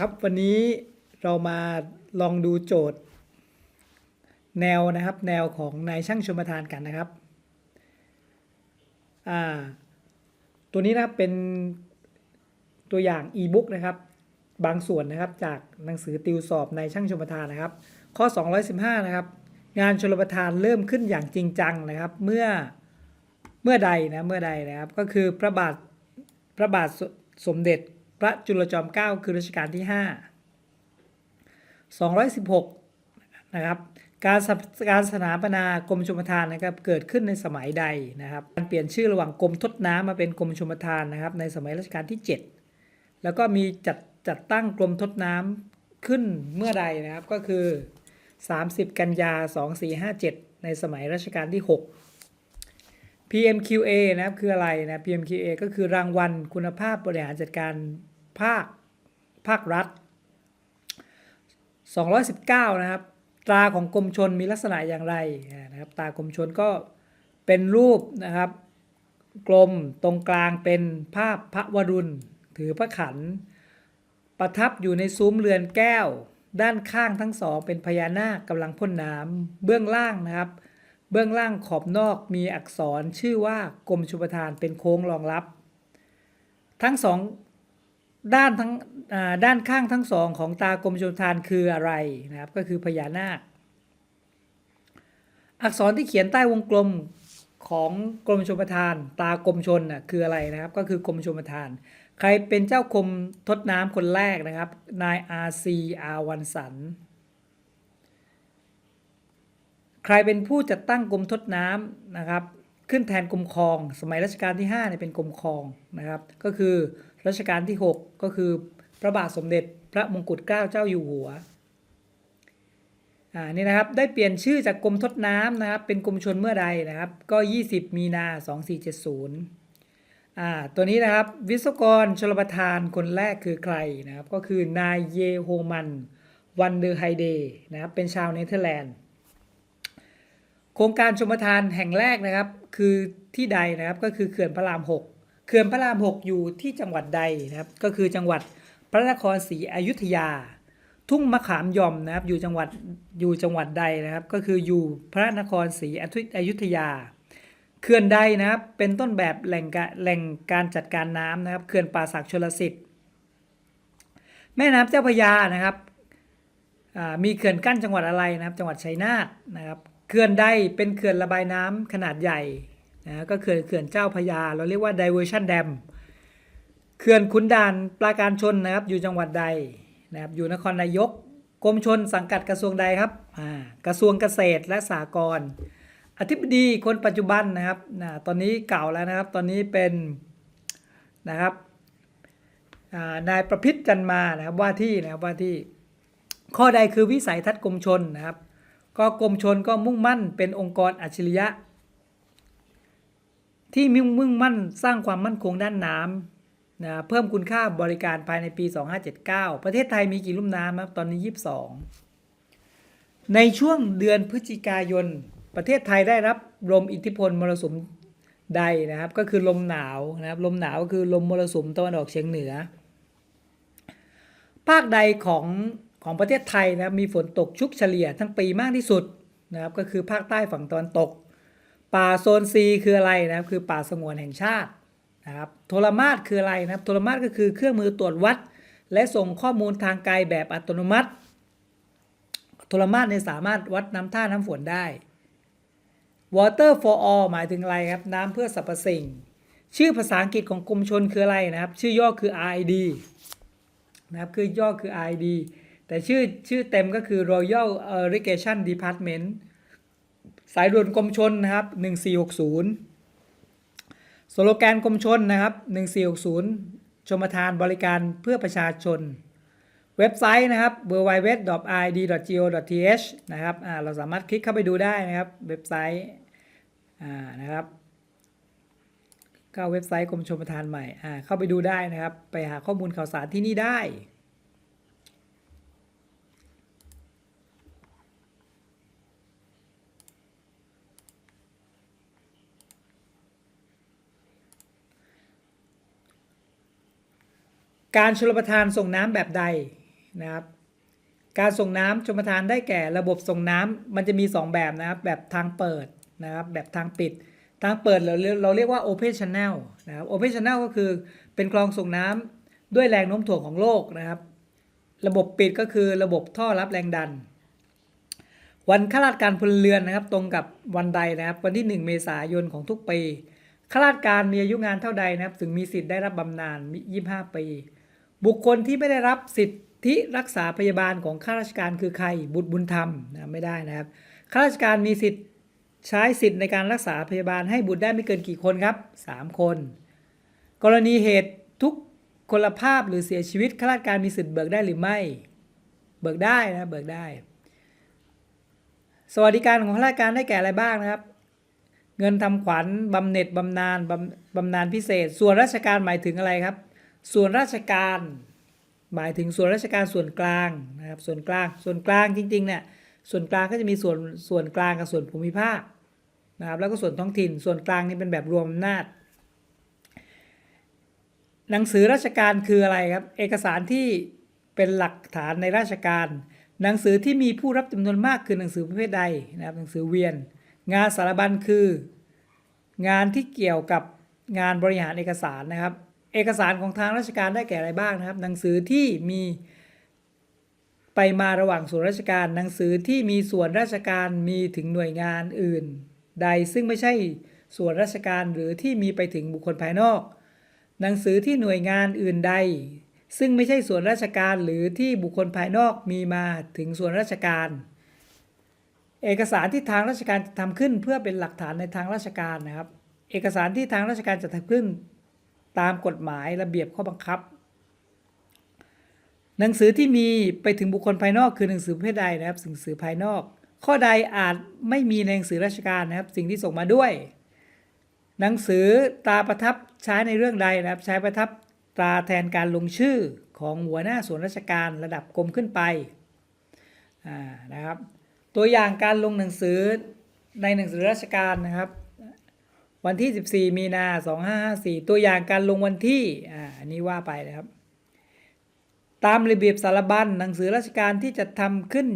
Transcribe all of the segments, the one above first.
ครับวันนี้เรามาลองดูโจทย์ แนวนะครับแนวของนายช่างชมทานกันนะครับอ่าตัวนี้นะครับเป็นตัวอย่างอีบุ๊กนะครับบางส่วนนะครับจากหนังสือติวสอบในช่างชมทานนะครับ ข้อ 215 นะครับ งานชลประทานเริ่มขึ้นอย่างจริงจังนะครับ เมื่อเมื่อใดนะเมื่อใดนะครับ ก็คือพระบาทพระบาทสสมเด็จ พระจุลจอมเกล้าคือรัชกาลที่ 5 216นะครับการสการสถาปนากรมชมทานนะครับเกิดขึ้นในสมัยใดนะครับการเปลี่ยนชื่อระหว่างกรมทดน้ำมาเป็นกรมชมทานนะครับในสมัยรัชกาลที่ 7 แล้วก็มีจัดจัดตั้งกรมทดน้ำขึ้นเมื่อใดนะครับก็คือ 30 กันยา 2457 ในสมัยรัชกาลที่ 6 PMQA นะครับคืออะไรนะ PMQA ก็คือรางวัลคุณภาพบริหารจัดการภาคภาครัฐ 219 นะครับ ตราของกรมชนมีลักษณะอย่างไรนะครับตรากรมชนก็เป็นรูปนะครับ กลมตรงกลางเป็นภาพพระวรุณ ถือพระขัน ประทับอยู่ในซุ้มเรือนแก้ว ด้านข้างทั้งสองเป็นพญานาคกำลังพ่นน้ำเบื้องล่างนะครับ เบื้องล่างขอบนอกมีอักษรชื่อว่ากรมชุปทานเป็นโค้งรองรับ ทั้งสองด้านทั้งด้านข้างทั้งสองของตากรมชุปทานคืออะไรนะครับ ก็คือพญานาค อักษรที่เขียนใต้วงกลมของกรมชมทาน ตากรมชนน่ะคืออะไรนะครับ ก็คือกรมชมทาน ใครเป็นเจ้ากรมทดน้ำคนแรกนะครับ นายอาซีอาวันสัน ใครเป็นผู้จัดตั้งกรมทดน้ำนะครับ ขึ้นแทนกรมคลอง สมัยรัชกาลที่5เนี่ยเป็นกรมคลองนะครับ ก็คือรัชกาลที่ 6 ก็คือพระบาทสมเด็จพระมงกุฎเกล้าเจ้าอยู่หัวอ่านี่นะครับได้เปลี่ยนชื่อจากกรมทดน้ำนะครับ เป็นกรมชนเมื่อใดนะครับ ก็ 20 มีนา2470อ่าตัวนี้นะครับวิศวกรชลประทานคนแรกคือใครนะครับ ก็คือนายเยโฮมันวันเดอร์ไฮเดย์นะครับเป็นชาวเนเธอร์แลนด์ โครงการชมทานแห่งแรกนะครับ คือที่ใดนะครับก็คือเขื่อนพระราม 6 เขื่อนพระราม 6 อยู่ที่จังหวัดใดนะครับ ก็คือจังหวัดพระนครศรีอยุธยา ทุ่งมะขามย่อมนะครับ อยู่จังหวัดอยู่จังหวัดใดนะครับ ก็คืออยู่พระนครศรีอยุธยาเขื่อนใดนะครับเป็นต้นแบบแหล่งกะแหล่งการจัดการน้ำนะครับเขื่อนป่าสักชลสิทธิ์ แม่น้ำเจ้าพระยานะครับมีเขื่อนกั้นจังหวัดอะไรนะครับ จังหวัดชัยนาทนะครับ เขื่อนใดเป็นเขื่อนระบายน้ำขนาดใหญ่นะก็เขื่อนเขื่อนเจ้าพยา เราเรียกว่า diversion dam เขื่อนขุนด่านปราการชนนะครับอยู่จังหวัดใดนะครับอยู่นครนายกกรมชนสังกัดกระทรวงใดครับอ่ากระทรวงเกษตรและสหกรณ์อธิบดีคนปัจจุบันนะครับนะตอนนี้เก่าแล้วนะครับ ตอนนี้เป็นนะครับนายประพิษจันมานะครับว่าที่นะครับว่าที่ข้อใดคือวิสัยทัศน์กรมชนนะครับ ก็กรมชนก็มุ่งมั่นเป็นองค์กรอัจฉริยะ ที่มุ่งมุ่งมั่นสร้างความมั่นคงด้านน้ำนะเพิ่มคุณค่าบริการภายในปี 2579 ประเทศไทยมีกี่ลุ่มน้ำครับตอนนี้ 22 ในช่วงเดือนพฤศจิกายน ประเทศไทยได้รับลมอิทธิพลมรสุมใดนะครับ ก็คือลมหนาวนะครับลมหนาวก็คือลมมรสุมตะวันออกเฉียงเหนือ ภาคใดของ ของประเทศไทยนะครับมีฝนตกชุกเฉลี่ยทั้งปีมากที่สุดนะครับก็คือภาคใต้ฝั่งตะวันตก ป่าโซนซีคืออะไรนะครับคือป่าสงวนแห่งชาตินะครับโทรมาสคืออะไรนะครับโทรมาสก็คือเครื่องมือตรวจวัด และส่งข้อมูลทางไกลแบบอัตโนมัติโทรมาสเนี่ยสามารถวัดน้ำท่าน้ำฝนได้ water for all หมายถึงอะไรครับ น้ำเพื่อสรรพสิ่ง ชื่อภาษาอังกฤษของกรมชนคืออะไรนะครับ ชื่อย่อคือ RID นะครับคือย่อคือ RID แต่ชื่อชื่อเต็มก็คือ Royal Irrigation Department สายด่วนกรมชนนะครับ 1460 สโลแกนกรมชนนะครับ 1460 ชมทานบริการเพื่อประชาชน เว็บไซต์นะครับ www.id.go.th นะครับเราสามารถคลิกเข้าไปดูได้นะครับ เว็บไซต์นะครับเข้าเว็บไซต์กรมชมทานใหม่เข้าไปดูได้นะครับ ไปหาข้อมูลข่าวสารที่นี่ได้ การชลประทานส่งน้ำแบบใดนะครับ การส่งน้ำชมทานได้แก่ระบบส่งน้ำมันจะมี 2 แบบนะครับ แบบทางเปิดนะครับ แบบทางปิด ทางเปิดเราเรียกเราเรียกว่า Open Channel นะครับ Open Channel ก็คือเป็นคลองส่งน้ำด้วยแรงโน้มถ่วงของโลกนะครับ ระบบปิดก็คือระบบท่อรับแรงดัน วันข้าราชการพลเรือนนะครับ ตรงกับวันใดนะครับ วันที่ 1 เมษายนของทุกปีข้าราชการมีอายุงานเท่าใดนะครับ ถึงมีสิทธิ์ได้รับบำนาญมี25 ปี บุคคลที่ไม่ได้รับสิทธิรักษาพยาบาลของข้าราชการคือใครบุตรบุญธรรมนะไม่ได้นะครับข้าราชการมีสิทธิ์ใช้สิทธิ์ในการรักษาพยาบาลให้บุตรได้ไม่เกินกี่คนครับ 3 คน กรณีเหตุทุกคนภาพหรือเสียชีวิตข้าราชการมีสิทธิ์เบิกได้หรือไม่ เบิกได้นะเบิกได้ สวัสดิการของข้าราชการได้แก่อะไรบ้างนะครับ เงินทำขวัญบำเหน็จบำนาญบำบำนาญพิเศษ ส่วนราชการหมายถึงอะไรครับ ส่วนราชการ หมายถึงส่วนราชการส่วนกลางนะครับส่วนกลางส่วนกลางจริงๆเนี่ยส่วนกลางก็จะมีส่วนส่วนกลางกับส่วนภูมิภาคนะครับแล้วก็ส่วนท้องถิ่นส่วนกลางนี่เป็นแบบรวมอำนาจ หนังสือราชการคืออะไรครับ เอกสารที่เป็นหลักฐานในราชการ หนังสือที่มีผู้รับจำนวนมากคือหนังสือประเภทใดนะครับหนังสือเวียน งานสารบัญคือ งานที่เกี่ยวกับงานบริหารเอกสารนะครับ เอกสารของทางราชการได้แก่อะไรบ้างนะครับ หนังสือที่มีไปมาระหว่างส่วนราชการ หนังสือที่มีส่วนราชการมีถึงหน่วยงานอื่น ใดซึ่งไม่ใช่ส่วนราชการหรือที่มีไปถึงบุคคลภายนอก หนังสือที่หน่วยงานอื่นใด ซึ่งไม่ใช่ส่วนราชการหรือที่บุคคลภายนอกมีมาถึงส่วนราชการ เอกสารที่ทางราชการจะทำขึ้นเพื่อเป็นหลักฐานในทางราชการนะครับ เอกสารที่ทางราชการจะทำขึ้น ตามกฎหมายระเบียบข้อบังคับ หนังสือที่มีไปถึงบุคคลภายนอกคือหนังสือประเภทใดนะครับหนังสือภายนอก ข้อใดอาจไม่มีในหนังสือราชการนะครับ สิ่งที่ส่งมาด้วย หนังสือตราประทับใช้ในเรื่องใดนะครับ ใช้ประทับตราแทนการลงชื่อของหัวหน้าส่วนราชการระดับกรมขึ้นไปนะครับ ตัวอย่างการลงหนังสือในหนังสือราชการนะครับ วันที่ 14 มีนา2554 ตัวอย่างการลงวันที่อ่าอันนี้ว่าไปนะครับ ตามระเบียบสารบัญหนังสือราชการที่จะทำขึ้น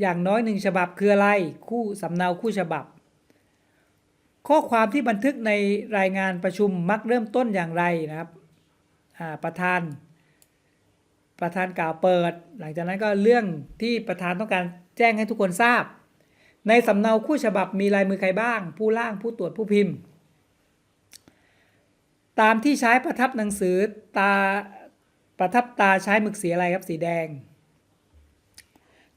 อย่างน้อยหนึ่งฉบับคืออะไร คู่สำเนาคู่ฉบับ ข้อความที่บันทึกในรายงานประชุมมักเริ่มต้นอย่างไรนะครับประธานประธานกล่าวเปิด หลังจากนั้นก็เรื่องที่ประธานต้องการแจ้งให้ทุกคนทราบ ในสำเนาคู่ฉบับมีลายมือใครบ้าง ผู้ร่างผู้ตรวจผู้พิมพ์ ตามที่ใช้ประทับหนังสือตาประทับตาใช้หมึกสีอะไรครับสีแดง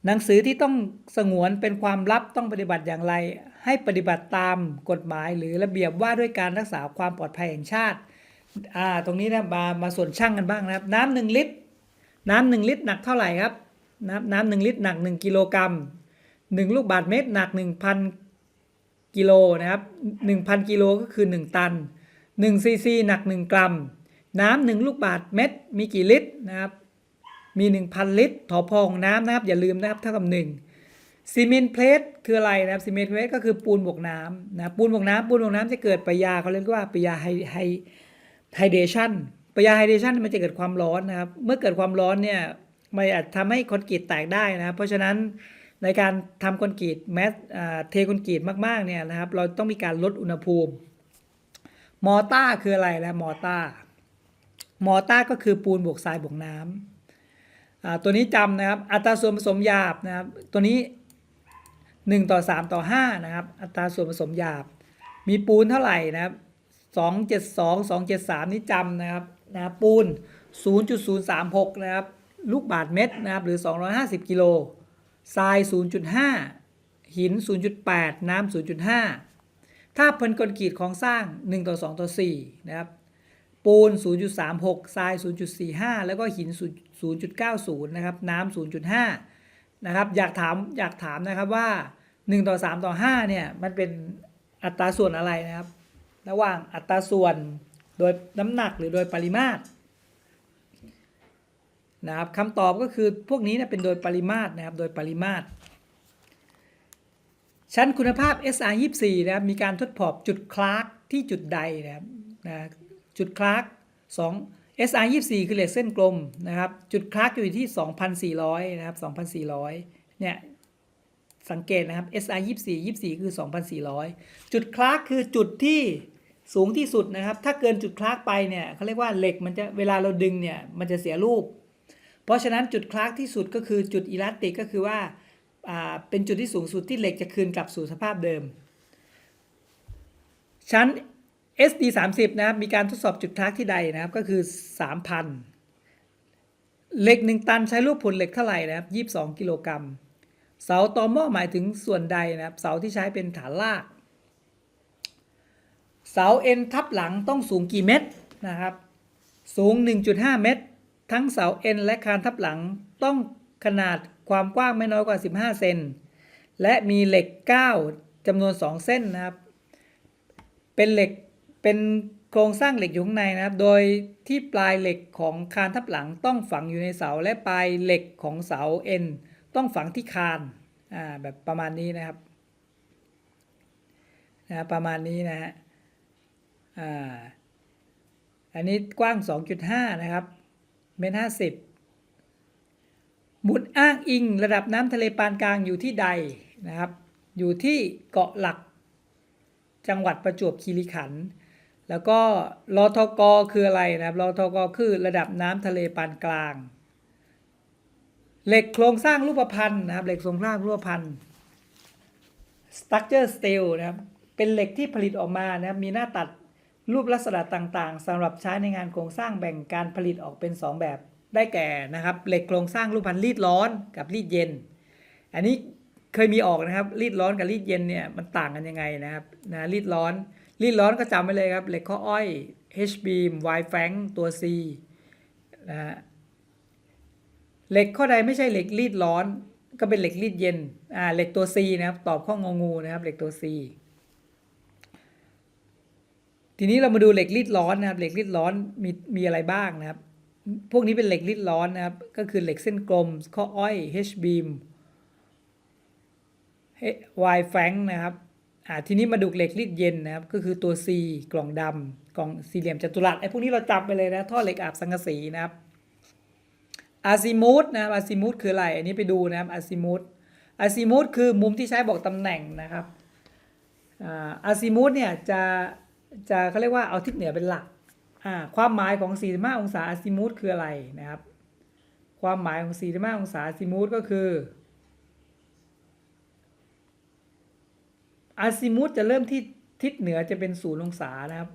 หนังสือที่ต้องสงวนเป็นความลับต้องปฏิบัติอย่างไร ให้ปฏิบัติตามกฎหมายหรือระเบียบว่าด้วยการรักษาความปลอดภัยแห่งชาติอ่าตรงนี้นะมามาส่วนช่างกันบ้างนะครับ น้ำหนึ่งลิตร น้ำหนึ่งลิตรหนักเท่าไหร่ครับ น้ำน้ำหนึ่งลิตรหนักหนึ่งกิโลกรัมหนึ่งลูกบาศก์เมตรหนักหนึ่งพันกิโลนะครับหนึ่งพันกิโลก็คือหนึ่งตัน หนึ่งซีซีหนักหนึ่งกรัม น้ำหนึ่งลูกบาศก์เมตรมีกี่ลิตรนะครับมี 1,000 ลิตรถอพอของน้ำนะครับอย่าลืมนะครับเท่ากับ1ซีเมนต์เพลทคืออะไรนะครับซีเมนต์เพลทก็คือปูนบวกน้ำนะปูนบวกน้ำปูนบวกน้ำจะเกิดปิยาเขาเรียกว่าปิยาไฮไฮไฮเดชันปิยาไฮเดชันมันจะเกิดความร้อนนะครับเมื่อเกิดความร้อนเนี่ยมันอาจทำให้คอนกรีตแตกได้นะครับเพราะฉะนั้นในการทำคอนกรีตแมสเทคอนกรีตมากๆเนี่ยนะครับเราต้องมีการลดอุณหภูมิ มอต้าคืออะไรนะมอต้ามอต้าก็คือปูนบวกทรายบวกน้ำอ่าตัวนี้จำนะครับ อัตราส่วนผสมหยาบนะครับ ตัวนี้ 1 ต่อ 3 ต่อ 5 นะครับ อัตราส่วนผสมหยาบ มีปูนเท่าไหร่นะครับ 272 273 นี่จำนะครับนะปูน 0.036 นะครับ ลูกบาทเม็ดนะครับ หรือ 250 กิโล ทราย 0.5 หิน 0.8 น้ำ0.5 ถ้าพันกลกรีตของสร้าง 1 ต่อ 2 ต่อ 4 นะครับ ปูน 0.36 ทราย 0.45 แล้วก็หิน 0.90 นะครับ น้ำ0.5 นะครับ อยากถาม อยากถามนะครับว่า 1 ต่อ 3 ต่อ 5 เนี่ย มันเป็นอัตราส่วนอะไรนะครับ ระหว่างอัตราส่วนโดยน้ำหนักหรือโดยปริมาตรนะครับคำตอบก็คือพวกนี้เนี่ยเป็นโดยปริมาตรนะครับ โดยปริมาตร ชั้นคุณภาพ SR 24 นะครับมีการทดสอบจุดคลาร์กที่จุดใดนะครับนะจุดคลาร์ก2 SR 24 คือเหล็กเส้นกลมนะครับจุดคลาร์กอยู่ที่ 2,400 นะครับ 2,400 เนี่ยสังเกตนะครับ SR 24 24 คือ 2,400 จุดคลาร์กคือจุดที่สูงที่สุดนะครับ ถ้าเกินจุดคลาร์กไปเนี่ยเขาเรียกว่าเหล็กมันจะเวลาเราดึงเนี่ยมันจะเสียรูป เพราะฉะนั้นจุดคลาร์กที่สุดก็คือจุดอิลาสติกก็คือว่า เป็นจุดที่สูงสุดที่เหล็กจะคืนกลับสู่สภาพเดิม ชั้น SD 30นะครับ มีการทดสอบจุดคลาร์กที่ใดนะครับ ก็คือ 3,000 เหล็ก 1 ตันใช้ลูกผลเหล็กเท่าไหร่นะครับ 22 กิโลกรัม เสาตอหม้อหมายถึงส่วนใดนะครับ เสาที่ใช้เป็นฐานลาก เสาเอ็นทับหลังต้องสูงกี่เมตรนะครับ สูง 1.5 เมตร ทั้งเสาเอ็นและคานทับหลังต้องขนาด ความกว้างไม่น้อยกว่า 15 เซน และมีเหล็ก 9จำนวน 2 เส้นนะครับ เป็นเหล็ก เป็นโครงสร้างเหล็กอยู่ข้างในนะครับ โดยที่ปลายเหล็กของคานทับหลังต้องฝังอยู่ในเสา และปลายเหล็กของเสาเอ็นต้องฝังที่คาน อ่า แบบประมาณนี้นะครับ นะประมาณนี้นะฮะ อ่า อันนี้กว้าง 2.5 นะครับ เมตรห้าสิบ บุตรอ้างอิงระดับน้ำทะเลปานกลางอยู่ที่ใดนะครับ อยู่ที่เกาะหลัก จังหวัดประจวบคีรีขันธ์แล้วก็รอทกคืออะไรนะครับรอทกคือระดับน้ำทะเลปานกลาง เหล็กโครงสร้างรูปพรรณนะครับเหล็กโครงสร้างรูปพรรณ structure steel นะครับเป็นเหล็กที่ผลิตออกมานะครับมีหน้าตัดรูปลักษณะต่างๆสำหรับใช้ในงานโครงสร้างแบ่งการผลิตออกเป็น 2 แบบ ได้แก่นะครับเหล็กโครงสร้างรูปพันธ์รีดร้อนกับรีดเย็น อันนี้เคยมีออกนะครับรีดร้อนกับรีดเย็นเนี่ยมันต่างกันยังไงนะครับนะรีดร้อนรีดร้อนก็จำไว้เลยครับเหล็กข้ออ้อย H beam Y flank ตัว C นะฮะเหล็กข้อใดไม่ใช่เหล็กรีดร้อน ก็เป็นเหล็กรีดเย็นอ่าเหล็กตัว C นะครับตอบข้ององูนะครับเหล็กตัว C ทีนี้เรามาดูเหล็กรีดร้อนนะครับเหล็กรีดร้อนมีมีอะไรบ้างนะครับ พวกนี้เป็นเหล็กรีดร้อนนะครับ ก็คือเหล็กเส้นกลม ข้ออ้อย H beam Y flank นะครับอ่าทีนี้มาดูเหล็กรีดเย็นนะครับ ก็คือตัว C กล่องดำกล่องสี่เหลี่ยมจัตุรัสไอ้พวกนี้เราจำไปเลยนะ ท่อเหล็กอาบสังกะสีนะครับอาซิมูธนะครับอาซิมูธคืออะไร อันนี้ไปดูนะครับอาซิมูธอาซิมูธคือมุมที่ใช้บอกตำแหน่งนะครับอาซิมูธเนี่ยจะจะเขาเรียกว่าเอาทิศเหนือเป็นหลัก ความหมายของ 45 องศาอาซิมูธคืออะไรนะครับ ความหมายของ 45 องศาอาซิมูธก็คืออาซิมูธจะเริ่มที่ทิศเหนือจะเป็นศูนย์องศานะครับ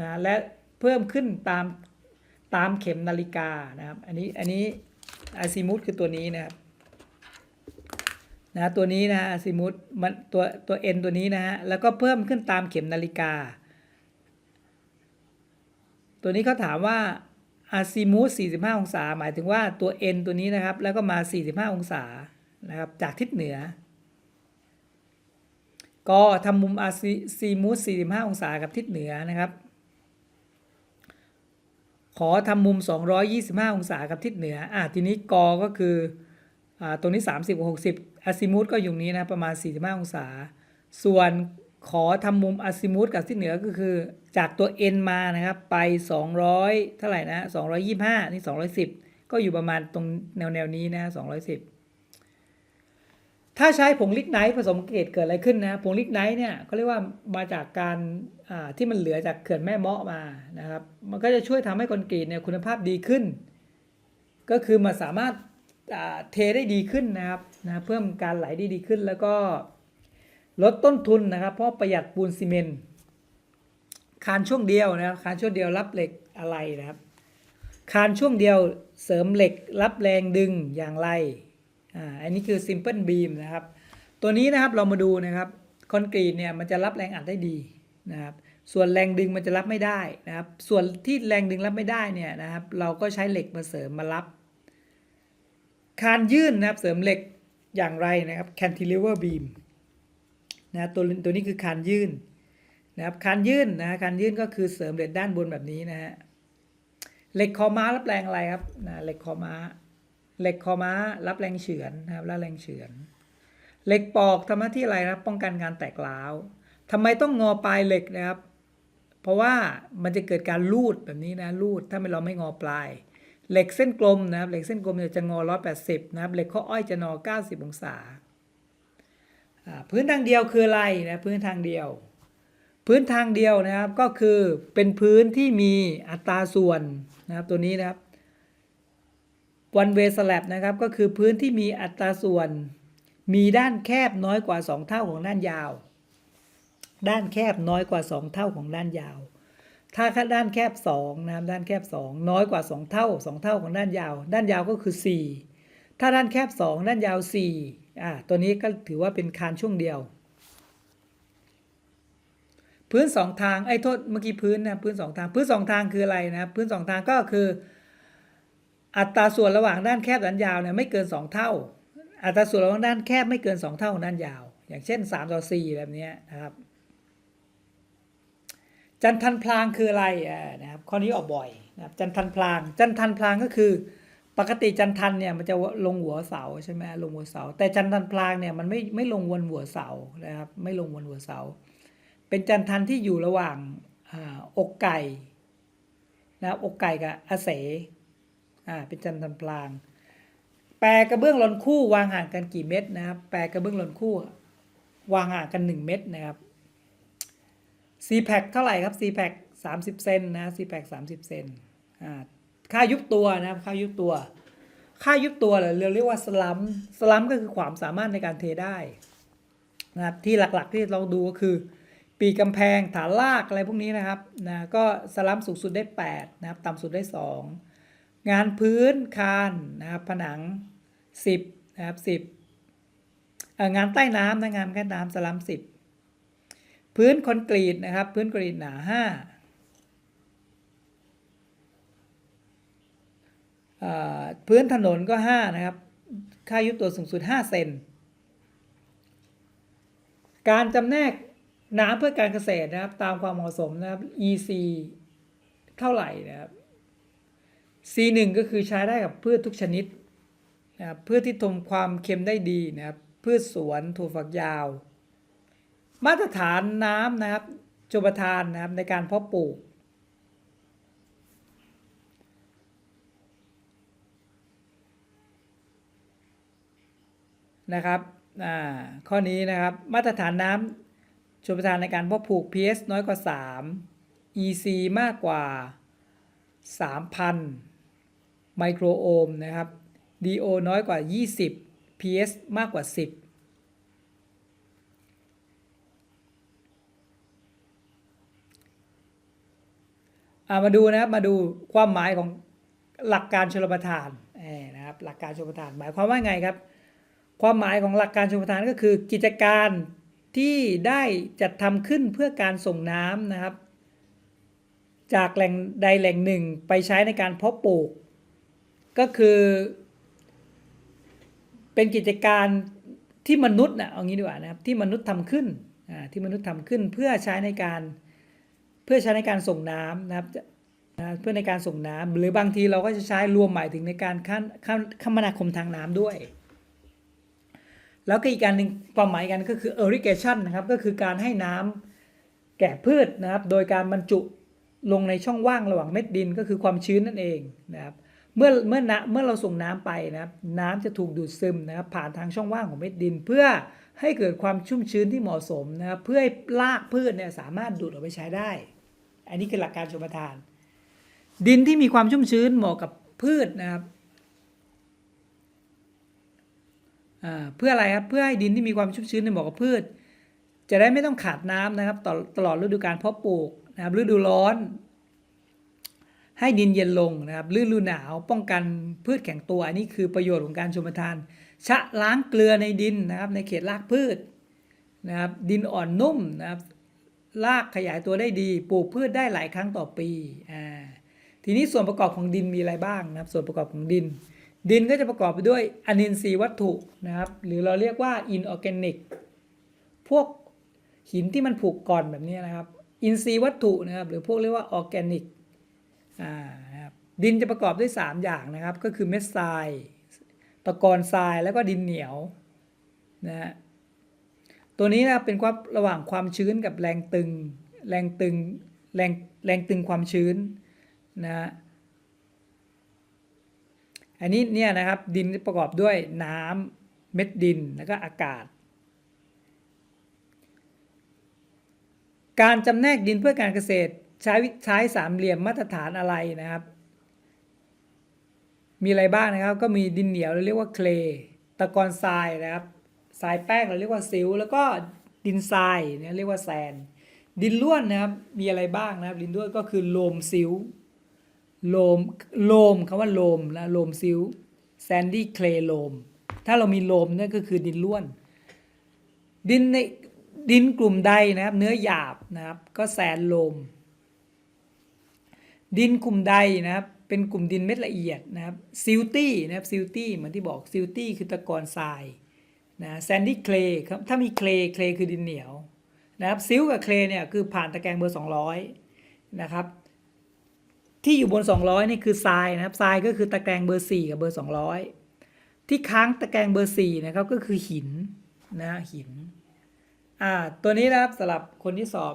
นะและเพิ่มขึ้นตามตามเข็มนาฬิกานะครับ อันนี้อันนี้อาซิมุตคือตัวนี้นะครับนะตัวนี้นะอาซิมุตมันตัวตัว n ตัวนี้นะฮะแล้วก็เพิ่มขึ้นตามเข็มนาฬิกา ตัวนี้เขาถามว่าอาซิมุต45 องศา หมายถึงว่าตัว n ตัวนี้นะครับ แล้วก็มา 45 องศานะครับ จากทิศเหนือ ก็ทำมุมอาซิมุต45 องศากับทิศเหนือนะครับ ขอทำมุม 225 องศากับทิศเหนืออะทีนี้กอก็คืออ่าตรงนี้ 30กับ60อาซิมุตก็อยู่นี้นะประมาณ 45 องศา ส่วน ขอทำมุมอาซิมุตกับทิศเหนือก็คือ จากตัว n มานะครับ ไป 200 เท่าไหร่นะ225 นี่ 210 ก็อยู่ประมาณตรงแนวแนวนี้นะ 210 ถ้าใช้ผงลิกไนท์ผสมเกตเกิดอะไรขึ้นนะ ผงลิกไนท์เนี่ยเขาเรียกว่ามาจากการที่มันเหลือจากเขื่อนแม่เมาะมานะครับ มันก็จะช่วยทำให้คอนกรีตเนี่ยคุณภาพดีขึ้น ก็คือมันสามารถเทได้ดีขึ้นนะครับนะเพิ่มการไหลได้ดีขึ้นแล้วก็ ลดต้นทุนนะครับ เพราะประหยัดปูนซีเมนต์คานช่วงเดียวนะครับคานช่วงเดียวรับเหล็กอะไรนะครับคานช่วงเดียวเสริมเหล็กรับแรงดึงอย่างไร อ่า อันนี้คือ simple beam นะครับ ตัวนี้นะครับเรามาดูนะครับคอนกรีตเนี่ยมันจะรับแรงอัดได้ดีนะครับ ส่วนแรงดึงมันจะรับไม่ได้นะครับ ส่วนที่แรงดึงรับไม่ได้เนี่ยนะครับ เราก็ใช้เหล็กมาเสริมมารับ คานยื่นนะครับเสริมเหล็กอย่างไรนะครับ cantilever beam นะตัวตัวนี้คือคานยื่นนะครับคานยื่นนะคานยื่นก็คือเสริมเหล็กด้านบนแบบนี้นะฮะเหล็กคอม้ารับแรงอะไรครับนะเหล็กคอม้า เหล็กคอม้ารับแรงเฉือนนะครับรับแรงเฉือนเหล็กปอกทำหน้าที่อะไรครับป้องกันการแตกร้าวทำไมต้องงอปลายเหล็กนะครับ เพราะว่ามันจะเกิดการลูดแบบนี้นะลูดถ้าไม่เราไม่งอปลาย เหล็กเส้นกลมนะครับเหล็กเส้นกลมเนี่ยจะงอ180นะครับเหล็กข้ออ้อยจะงอ90 องศาอ่า พื้นทางเดียวคืออะไรนะพื้นทางเดียว พื้นทางเดียวนะครับก็คือเป็นพื้นที่มีอัตราส่วนนะครับตัวนี้นะครับ one way slab นะครับก็คือพื้นที่มีอัตราส่วน มีด้านแคบน้อยกว่า 2 เท่าของด้านยาว ด้านแคบน้อยกว่า 2 เท่าของด้านยาว ถ้าด้านแคบ2นะครับด้านแคบ 2 น้อยกว่า 2 เท่า 2 เท่าของด้านยาว ด้านยาวก็คือ 4 ถ้าด้านแคบ 2 ด้านยาว 4 อ่าตัวนี้ก็ถือว่าเป็นคานช่วงเดียว พื้นสองทางไอ้โทษเมื่อกี้พื้นนะพื้นสองทาง พื้นสองทางคืออะไรนะพื้นสองทางก็คือ อัตราส่วนระหว่างด้านแคบด้านยาวเนี่ยไม่เกิน 2 เท่า อัตราส่วนระหว่างด้านแคบไม่เกิน 2 เท่าของด้านยาว อย่างเช่น3ต่อ4แบบนี้นะครับ จันทันพลางคืออะไรอ่านะครับข้อนี้ออกบ่อยนะครับจันทันพลาง จันทันพลางก็คือ ปกติจันทันเนี่ยมันจะลงหัวเสาใช่ไหมลงหัวเสา แต่จันทันพลางเนี่ยมันไม่ไม่ลงวนหัวเสานะครับไม่ลงวนหัวเสา เป็นจันทันที่อยู่ระหว่างออกไก่นะครับอกไก่กับอาเสอ่าเป็นจันทันพลาง แปรกระเบื้องหลอนคู่วางห่างกันกี่เม็ดนะครับ แปรกระเบื้องหลอนคู่วางห่างกัน 1 เม็ดนะครับ c p a c เท่าไหร่ครับ c p a c 30เซนนะ c p a c 30เซนอ่า ค่ายุบตัวนะครับค่ายุบตัว ค่ายุบตัวเราเรียกว่าสลัมสลัมก็คือความสามารถในการเทได้นะครับที่หลักๆที่เราดูก็คือ ปีกกำแพงฐานลากอะไรพวกนี้นะครับนะก็สลัมสูงสุดได้ 8 นะครับ ต่ำสุดได้ 2 งานพื้นคานนะครับผนัง 10 นะครับ 10เอ่องานใต้น้ำนะงานใต้น้ำสลัม10 พื้นคอนกรีตนะครับ พื้นคอนกรีตหนา 5อ่า พื้นถนนก็ 5 นะครับ ค่ายุบตัวสูงสุด 5 เซน การจำแนกน้ำเพื่อการเกษตรนะครับ ตามความเหมาะสมนะครับ EC เท่าไหร่นะครับ C1 ก็คือใช้ได้กับพืชทุกชนิดนะครับพืชที่ทนความเค็มได้ดีนะครับ พืชสวนถั่วฝักยาว มาตรฐานน้ำนะครับชมทานนะครับในการเพาะปลูก นะครับข้อนี้นะครับมาตรฐานน้ำชมทานในการเพาะปลูก pH น้อยกว่า 3 EC มากกว่า 3,000 ไมโครโอห์มนะครับ DO น้อยกว่า 20 PS มากกว่า 10ามาดูนะครับมาดูความหมายของหลักการชลประทานนะครับหลักการชลประทาน หมายความว่าไงครับ ความหมายของหลักการชลประทานก็คือกิจการที่ได้จัดทำขึ้นเพื่อการส่งน้ำนะครับ จากแหล่งใดแหล่งหนึ่งไปใช้ในการเพาะปลูก ก็คือ เป็นกิจการที่มนุษย์นะเอางี้ดีกว่านะครับที่มนุษย์ทำขึ้นที่มนุษย์ทำขึ้นเพื่อใช้ในการเพื่อใช้ในการส่งน้ำนะครับเพื่อในการส่งน้ำหรือบางทีเราก็จะใช้รวมหมายถึงในการขั้นขั้นคมนาคมทางน้ำด้วย แล้วก็อีกการหนึ่งความหมายกันก็คือ irrigation นะครับ ก็คือการให้น้ำแก่พืชนะครับ โดยการบรรจุลงในช่องว่างระหว่างเม็ดดินก็คือความชื้นนั่นเองนะครับ เมื่อเมื่อน้ำเมื่อเราส่งน้ำไปนะครับ น้ำจะถูกดูดซึมนะครับ ผ่านทางช่องว่างของเม็ดดิน เพื่อให้เกิดความชุ่มชื้นที่เหมาะสมนะครับ เพื่อให้รากพืชเนี่ยสามารถดูดออกไปใช้ได้ อันนี้คือหลักการชลประทาน ดินที่มีความชุ่มชื้นเหมาะกับพืชนะครับอ่า เพื่ออะไรครับเพื่อให้ดินที่มีความชุ่มชื้นเนี่ยเหมาะกับพืช จะได้ไม่ต้องขาดน้ำนะครับตลอดตลอดฤดูกาลเพาะปลูกนะครับฤดูร้อน ให้ดินเย็นลงนะครับฤดูหนาวป้องกันพืชแข็งตัวอันนี้คือประโยชน์ของการชมทาน ชะล้างเกลือในดินนะครับในเขตรากพืชนะครับดินอ่อนนุ่มนะครับรากขยายตัวได้ดีปลูกพืชได้หลายครั้งต่อปีอ่าทีนี้ส่วนประกอบของดินมีอะไรบ้างนะครับ ส่วนประกอบของดิน ดินก็จะประกอบไปด้วยอนินทรีย์วัตถุนะครับ หรือเราเรียกว่าอินออร์แกนิก พวกหินที่มันผูกก่อนแบบนี้นะครับ อินทรีย์วัตถุนะครับ หรือพวกเรียกว่าออร์แกนิกอ่านะครับดินจะประกอบด้วย 3 อย่างนะครับ ก็คือเม็ดทรายตะกอนทรายแล้วก็ดินเหนียวนะฮะตัวนี้นะเป็นความระหว่างความชื้นกับแรงตึง แรงตึงแรงแรงตึงความชื้นนะฮะ อันนี้เนี่ยนะครับดินประกอบด้วยน้ำเม็ดดินแล้วก็อากาศ การจำแนกดินเพื่อการเกษตรใช้ใช้สามเหลี่ยมมาตรฐานอะไรนะครับ มีอะไรบ้างนะครับ ก็มีดินเหนียวเราเรียกว่าเคลตะกอนทรายนะครับทรายแป้งเราเรียกว่าซิลแล้วก็ดินทรายเนี่ยเรียกว่าแซนดินล้วนนะครับมีอะไรบ้างนะครับ ดินล้วนก็คือโลมซิล โลมโลมคำว่าโลมนะโลมซิลแซนดี้เคลโลมถ้าเรามีโลมเนี่ยก็คือดินล้วน ดินในดินกลุ่มใดนะครับ เนื้อหยาบนะครับ ก็แซนโลม ดินกลุ่มใดนะครับ เป็นกลุ่มดินเม็ดละเอียดนะครับซิลตี้นะครับซิลตี้เหมือนที่บอกซิลตี้คือตะกอนทรายนะแซนดี้เคลครับถ้ามีเคลเคลคือดินเหนียวนะครับซิลกับเคลเนี่ยคือผ่านตะแกรงเบอร์ 200นะครับ ที่อยู่บน 200 นี่คือทรายนะครับทรายก็คือตะแกรงเบอร์ 4 กับเบอร์ 200 ที่ค้างตะแกรงเบอร์ 4 นะครับก็คือหินนะหินอ่าตัวนี้นะครับสำหรับคนที่สอบ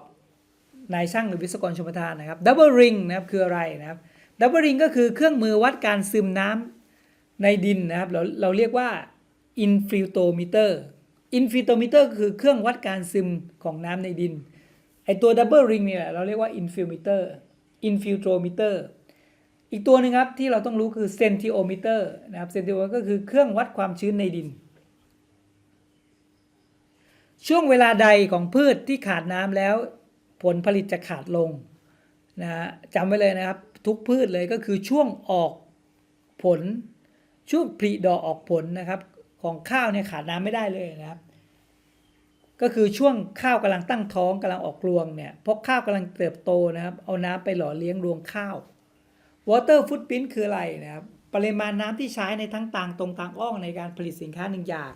นายช่างหรือวิศวกรชมประทานนะครับดับเบิลริงนะครับคืออะไรนะครับดับเบิลริงก็คือเครื่องมือวัดการซึมน้ำในดินนะครับเราเราเรียกว่าอินฟิลโตมิเตอร์อินฟิลโตมิเตอร์คือเครื่องวัดการซึมของน้ำในดินไอตัวดับเบิลริงเนี่ยเราเรียกว่าอินฟิลมิเตอร์ อินฟิลโตมิเตอร์อีกตัวหนึงครับที่เราต้องรู้คือเซนติโอมิเตอร์นะครับเซนติโอก็คือเครื่องวัดความชื้นในดิน ช่วงเวลาใดของพืชที่ขาดน้ำแล้วผลผลิตจะขาดลงนะฮะจำไว้เลยนะครับ ทุกพืชเลยก็คือช่วงออกผลช่วงผลิดอกออกผลนะครับ ของข้าวเนี่ยขาดน้ำไม่ได้เลยนะครับ ก็คือช่วงข้าวกำลังตั้งท้องกำลังออกรวงเนี่ยเพราะข้าวกำลังเติบโตนะครับ เอาน้ำไปหล่อเลี้ยงรวงข้าว water footprint คืออะไรนะครับปริมาณน้ำที่ใช้ในทั้งต่างตรงต่างอ้องในการผลิตสินค้าหนึ่งอย่าง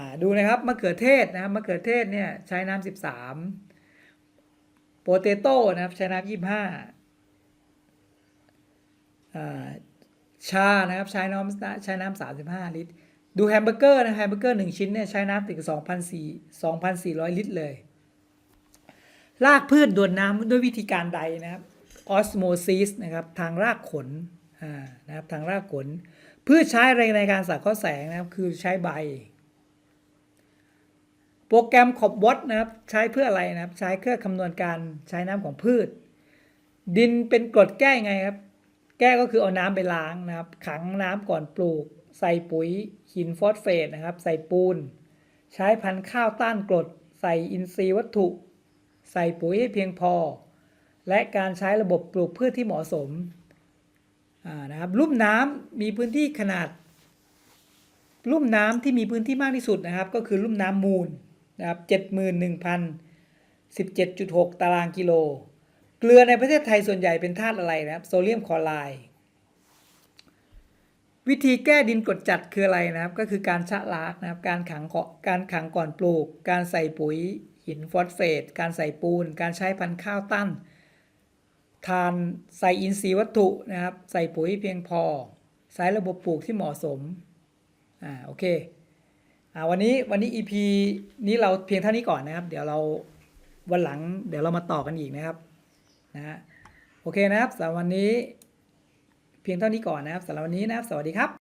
าดูนะครับมะเขือเทศนะครับมะเขือเทศเนี่ยใช้น้ำสิบสามโปเตโต้นะครับใช้น้ำยี่ห้าชานะครับใช้น้ำใช้น้ำสามสิบห้าลิตร ดูแฮมเบอร์เกอร์นะแฮมเบอร์เกอร์หนึ่งชิ้นเนี่ยใช้น้ำถึงสองพันสี่สองพันสี่ร้อยลิตรเลยรากพืชดวนน้ำด้วยวิธีการใดนะครับออสโมซิสนะครับทางรากขนอ่านะครับทางรากขน พืชใช้อะไรในการสังเคราะห์แสงนะครับคือใช้ใบ โปรแกรมขอบวอตนะครับใช้เพื่ออะไรนะครับ ใช้เพื่อคำนวณการใช้น้ำของพืช ดินเป็นกรดแก้ยังไงครับ แก้ก็คือเอาน้ำไปล้างนะครับ ขังน้ำก่อนปลูก ใส่ปุ๋ยหินฟอสเฟตนะครับ ใส่ปูน ใช้พันธุ์ข้าวต้านกรด ใส่อินทรีย์วัตถุ ใส่ปุ๋ยให้เพียงพอ และการใช้ระบบปลูกพืชที่เหมาะสมนะครับลุ่มน้ำมีพื้นที่ขนาด ลุ่มน้ำที่มีพื้นที่มากที่สุดนะครับ ก็คือลุ่มน้ำมูลนะครับเจ็ดหมื่นหนึ่งพันสิบเจ็ดจุดหกตารางกิโล เกลือในประเทศไทยส่วนใหญ่เป็นธาตุอะไรนะครับ โซเดียมคลอไรด์ วิธีแก้ดินกดจัดคืออะไรนะครับ ก็คือการชะล้างนะครับ การขังเกาะการขังก่อนปลูก การใส่ปุ๋ยหินฟอสเฟต การใส่ปูน การใช้พันธุ์ข้าวตั้น ทานใส่อินทรีย์วัตถุนะครับ ใส่ปุ๋ยเพียงพอ ใช้ระบบปลูกที่เหมาะสม อ่า โอเค อ่า วันนี้ วันนี้ EP นี้เราเพียงเท่านี้ก่อนนะครับ เดี๋ยวเราวันหลัง เดี๋ยวเรามาต่อกันอีกนะครับ นะฮะ โอเคนะครับสำหรับวันนี้ เพียงเท่านี้ก่อนนะครับสำหรับวันนี้นะครับ สวัสดีครับ